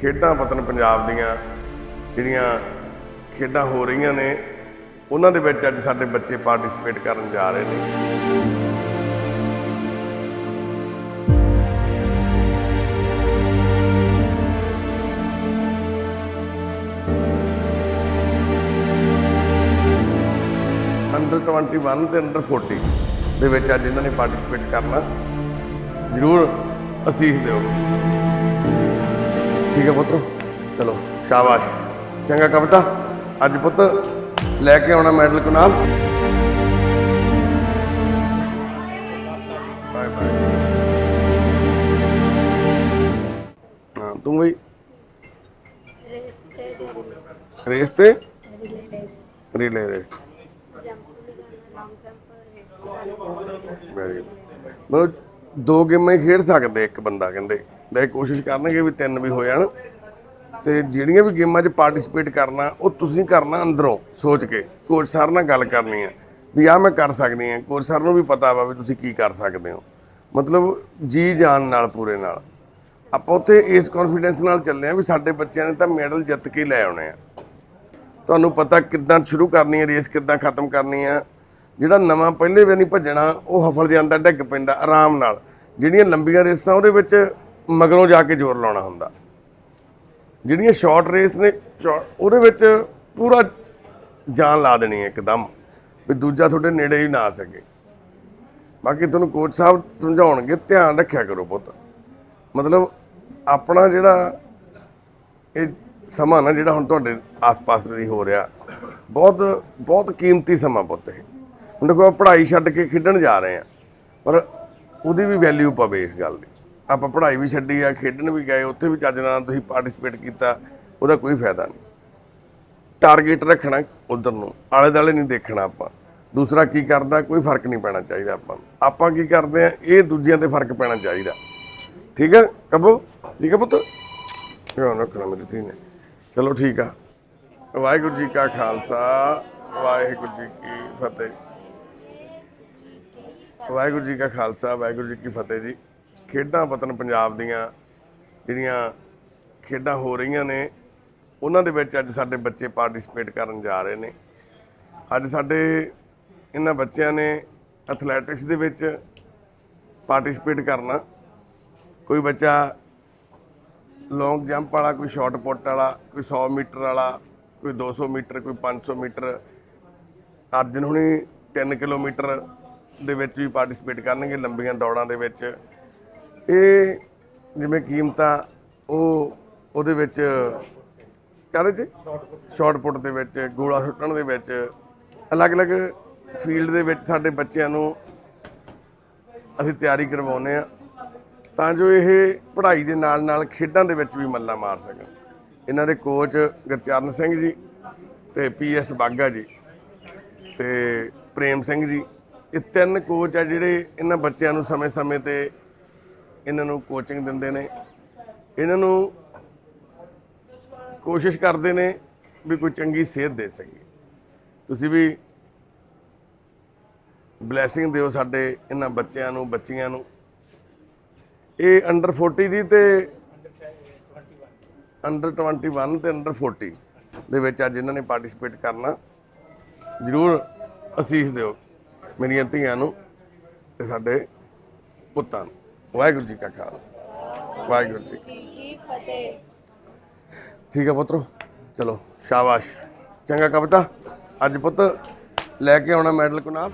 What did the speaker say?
ਖੇਡਾਂ ਵਤਨ ਪੰਜਾਬ ਦੀਆਂ ਜਿਹੜੀਆਂ ਖੇਡਾਂ ਹੋ ਰਹੀਆਂ ਨੇ, ਉਹਨਾਂ ਦੇ ਵਿੱਚ ਅੱਜ ਸਾਡੇ ਬੱਚੇ ਪਾਰਟਿਸਿਪੇਟ ਕਰਨ ਜਾ ਰਹੇ ਨੇ। ਅੰਡਰ 21 ਤੇ ਅੰਡਰ 40 ਦੇ ਵਿੱਚ ਅੱਜ ਇਹਨਾਂ ਨੇ ਪਾਰਟਿਸਿਪੇਟ ਕਰਨਾ। ਜ਼ਰੂਰ ਅਸੀਸ ਦਿਓ। ਠੀਕ ਹੈ ਪੁੱਤਰੋ ਚਲੋ, ਸ਼ਾਬਾਸ਼। ਚੰਗਾ ਕਵਿਤਾ। ਅੱਜ ਪੁੱਤ ਲੈ ਕੇ ਆਉਣਾ ਮੈਡਲ ਕੁਨਾਲ। Bye bye. ਹਾਂ, ਤੂੰ ਬਈ ਰੇਸ ਤੇ? ਰਿਲੇ ਰੇਸ। ਵੈਰੀ ਬਹੁਤ ਦੋ ਗੇਮਾਂ ਹੀ ਖੇਡ ਸਕਦੇ ਇੱਕ ਬੰਦਾ, ਕਹਿੰਦੇ। ਲੈ ਕੋਸ਼ਿਸ਼ ਕਰਨਗੇ ਵੀ ਤਿੰਨ ਵੀ ਹੋ ਜਾਣ। ਤੇ ਜਿਹੜੀਆਂ ਵੀ ਗੇਮਾਂ 'ਚ ਪਾਰਟਿਸਿਪੇਟ ਕਰਨਾ, ਉਹ ਤੁਸੀਂ ਕਰਨਾ ਅੰਦਰੋਂ, ਸੋਚ ਕੇ। ਕੋਚ ਸਰ ਨਾਲ ਗੱਲ ਕਰਨੀ ਹੈ ਵੀ ਆ ਮੈਂ ਕਰ ਸਕਦੀ ਹਾਂ ਕੋਚ ਸਰ ਨੂੰ ਵੀ ਪਤਾ ਵਾ ਵੀ ਤੁਸੀਂ ਕੀ ਕਰ ਸਕਦੇ ਹੋ। ਮਤਲਬ ਜੀ ਜਾਨ ਨਾਲ, ਪੂਰੇ ਨਾਲ। ਆਪਾਂ ਉੱਥੇ ਇਸ ਕੌਨਫੀਡੈਂਸ ਨਾਲ ਚੱਲੇ ਆ ਵੀ ਸਾਡੇ ਬੱਚਿਆਂ ਨੇ ਤਾਂ ਮੈਡਲ ਜਿੱਤ ਕੇ ਲੈ ਆਉਣੇ ਆ। ਤੁਹਾਨੂੰ ਪਤਾ ਕਿੱਦਾਂ ਸ਼ੁਰੂ ਕਰਨੀ ਹੈ ਰੇਸ ਕਿੱਦਾਂ ਖਤਮ ਕਰਨੀ ਹੈ ਜਿਹੜਾ ਨਵਾਂ ਪਹਿਲੇ ਵਾਰ ਨਹੀਂ ਭੱਜਣਾ, ਉਹ ਹਫਲ ਜਾਂਦਾ ਡਿੱਗ ਪੈਂਦਾ, ਆਰਾਮ ਨਾਲ। ਜਿਹੜੀਆਂ ਲੰਬੀਆਂ ਰੇਸਾਂ, ਉਹਦੇ ਵਿੱਚ ਮਗਰੋਂ ਜਾ ਕੇ ਜ਼ੋਰ ਲਾਉਣਾ ਹੁੰਦਾ। ਜਿਹੜੀਆਂ ਸ਼ਾਰਟ ਰੇਸ ਨੇ ਸ਼ਾ- ਉਹਦੇ ਵਿੱਚ ਪੂਰਾ ਜਾਨ ਲਾ ਦੇਣੀ ਹੈ ਇੱਕਦਮ, ਵੀ ਦੂਜਾ ਤੁਹਾਡੇ ਨੇੜੇ ਹੀ ਨਾ ਆ ਸਕੇ। ਬਾਕੀ ਤੁਹਾਨੂੰ ਕੋਚ ਸਾਹਿਬ ਸਮਝਾਉਣਗੇ, ਧਿਆਨ ਰੱਖਿਆ ਕਰੋ ਪੁੱਤ। ਮਤਲਬ ਆਪਣਾ ਜਿਹੜਾ ਇਹ ਸਮਾਂ ਨਾ, ਜਿਹੜਾ ਹੁਣ ਤੁਹਾਡੇ ਆਸ-ਪਾਸ ਦੀ ਹੋ ਰਿਹਾ, ਬਹੁਤ ਬਹੁਤ ਕੀਮਤੀ ਸਮਾਂ ਪੁੱਤ ਇਹ। ਹੁਣ ਦੇਖੋ ਆਪਾਂ ਪੜ੍ਹਾਈ ਛੱਡ ਕੇ ਖੇਡਣ ਜਾ ਰਹੇ ਆ ਪਰ ਉਹਦੀ ਵੀ ਵੈਲਿਊ ਪਵੇ ਇਸ ਗੱਲ ਦੀ। ਆਪਾਂ ਪੜ੍ਹਾਈ ਵੀ ਛੱਡੀ ਆ, ਖੇਡਣ ਵੀ ਗਏ, ਉੱਥੇ ਵੀ ਚੱਜ ਨਾਲ ਤੁਸੀਂ ਪਾਰਟਿਸਿਪੇਟ ਕੀਤਾ, ਉਹਦਾ ਕੋਈ ਫਾਇਦਾ ਨਹੀਂ। ਟਾਰਗੇਟ ਰੱਖਣਾ ਉਧਰ ਨੂੰ ਆਲੇ ਦਾਲੇ ਨਹੀਂ ਦੇਖਣਾ ਆਪਾਂ। ਦੂਸਰਾ ਕੀ ਕਰਦਾ, ਕੋਈ ਫ਼ਰਕ ਨਹੀਂ ਪੈਣਾ ਚਾਹੀਦਾ ਆਪਾਂ ਨੂੰ। ਆਪਾਂ ਕੀ ਕਰਦੇ ਆ, ਇਹ ਦੂਜਿਆਂ ਤੇ ਫ਼ਰਕ ਪੈਣਾ ਚਾਹੀਦਾ। ਠੀਕ ਹੈ ਕਬੋ? ਠੀਕ ਹੈ ਪੁੱਤ? ਧਿਆਨ ਰੱਖਣਾ ਮੇਰੀ ਧੀ ਨੇ। ਚਲੋ ਠੀਕ ਆ। ਵਾਹਿਗੁਰੂ ਜੀ ਕਾ ਖਾਲਸਾ, ਵਾਹਿਗੁਰੂ ਜੀ ਕੀ ਫਤਿਹ। ਵਾਹਿਗੁਰੂ ਜੀ ਕਾ ਖਾਲਸਾ, ਵਾਹਿਗੁਰੂ ਜੀ ਕੀ ਫਤਿਹ ਜੀ। ਖੇਡਾਂ ਵਤਨ ਪੰਜਾਬ ਦੀਆਂ ਜਿਹੜੀਆਂ ਖੇਡਾਂ ਹੋ ਰਹੀਆਂ ਨੇ, ਉਹਨਾਂ ਦੇ ਵਿੱਚ ਅੱਜ ਸਾਡੇ ਬੱਚੇ ਪਾਰਟਿਸਿਪੇਟ ਕਰਨ ਜਾ ਰਹੇ ਨੇ। ਅੱਜ ਸਾਡੇ ਇਹਨਾਂ ਬੱਚਿਆਂ ਨੇ ਐਥਲੈਟਿਕਸ ਦੇ ਵਿੱਚ ਪਾਰਟਿਸਿਪੇਟ ਕਰਨਾ। ਕੋਈ ਬੱਚਾ ਲੌਂਗ ਜੰਪ ਵਾਲਾ, ਕੋਈ ਸ਼ਾਰਟ ਪੁੱਟ ਵਾਲਾ, ਕੋਈ 100 ਮੀਟਰ ਵਾਲਾ, ਕੋਈ 200 ਮੀਟਰ, ਕੋਈ 500 ਮੀਟਰ। ਅਰਜਨ ਹੁਣੀ 3 ਕਿਲੋਮੀਟਰ ਦੇ ਵਿੱਚ ਵੀ ਪਾਰਟਿਸਿਪੇਟ ਕਰਨਗੇ ਲੰਬੀਆਂ ਦੌੜਾਂ ਦੇ ਵਿੱਚ। ਇਹ ਜਿਵੇਂ ਕੀਮਤਾਂ ਉਹ ਉਹਦੇ ਵਿੱਚ ਕਾਹਦੇ ਚ ਸ਼ਾਰਟ ਪੁੱਟ ਦੇ ਵਿੱਚ, ਗੋਲਾ ਸੁੱਟਣ ਦੇ ਵਿੱਚ, ਅਲੱਗ-ਅਲੱਗ ਫੀਲਡ ਦੇ ਵਿੱਚ ਸਾਡੇ ਬੱਚਿਆਂ ਨੂੰ ਅਸੀਂ ਤਿਆਰੀ ਕਰਵਾਉਂਦੇ ਆ ਤਾਂ ਜੋ ਇਹ ਪੜ੍ਹਾਈ ਦੇ ਨਾਲ ਨਾਲ ਖੇਡਾਂ ਦੇ ਵਿੱਚ ਵੀ ਮੱਲਾ ਮਾਰ ਸਕਣ। ਇਹਨਾਂ ਦੇ ਕੋਚ ਗੁਰਚਰਨ ਸਿੰਘ ਜੀ ਤੇ ਪੀਐਸ ਬਾਗਾ ਜੀ ਤੇ ਪ੍ਰੇਮ ਸਿੰਘ ਜੀ, ਇਹ ਤਿੰਨ ਕੋਚ ਆ ਜਿਹੜੇ ਇਹਨਾਂ ਬੱਚਿਆਂ ਨੂੰ ਸਮੇਂ-ਸਮੇਂ ਤੇ ਇਹਨਾਂ ਨੂੰ ਕੋਚਿੰਗ ਦਿੰਦੇ ਨੇ। ਇਹਨਾਂ ਨੂੰ ਕੋਸ਼ਿਸ਼ ਕਰਦੇ ਨੇ ਵੀ ਕੋਈ ਚੰਗੀ ਸਿਹਤ ਦੇ ਸਕੀਏ। ਤੁਸੀਂ ਵੀ ਬਲੇਸਿੰਗ ਦਿਓ ਸਾਡੇ ਇਹਨਾਂ ਬੱਚਿਆਂ ਨੂੰ, ਬੱਚੀਆਂ ਨੂੰ। ਇਹ ਅੰਡਰ 40 ਦੀ ਤੇ ਅੰਡਰ 21 ਤੇ ਅੰਡਰ 40 ਦੇ ਵਿੱਚ ਅੱਜ ਇਹਨਾਂ ਨੇ ਪਾਰਟਿਸਿਪੇਟ ਕਰਨਾ। ਜ਼ਰੂਰ ਅਸੀਸ ਦਿਓ ਮੇਰੀਆਂ ਧੀਆਂ ਨੂੰ ਤੇ ਸਾਡੇ ਪੁੱਤਾਂ ਨੂੰ। ਵਾਹਿਗੁਰੂ ਜੀ ਕਾ ਖਾਲਸਾ ਵਾਹਿਗੁਰੂ ਜੀ ਕੀ ਫਤਿਹ। ਠੀਕ ਹੈ ਪੁੱਤਰੋ ਚਲੋ ਸ਼ਾਬਾਸ਼। ਚੰਗਾ ਕਵਿਤਾ ਅੱਜ ਪੁੱਤ ਲੈ ਕੇ ਆਉਣਾ ਮੈਡਲ ਕੁਨਾਲ।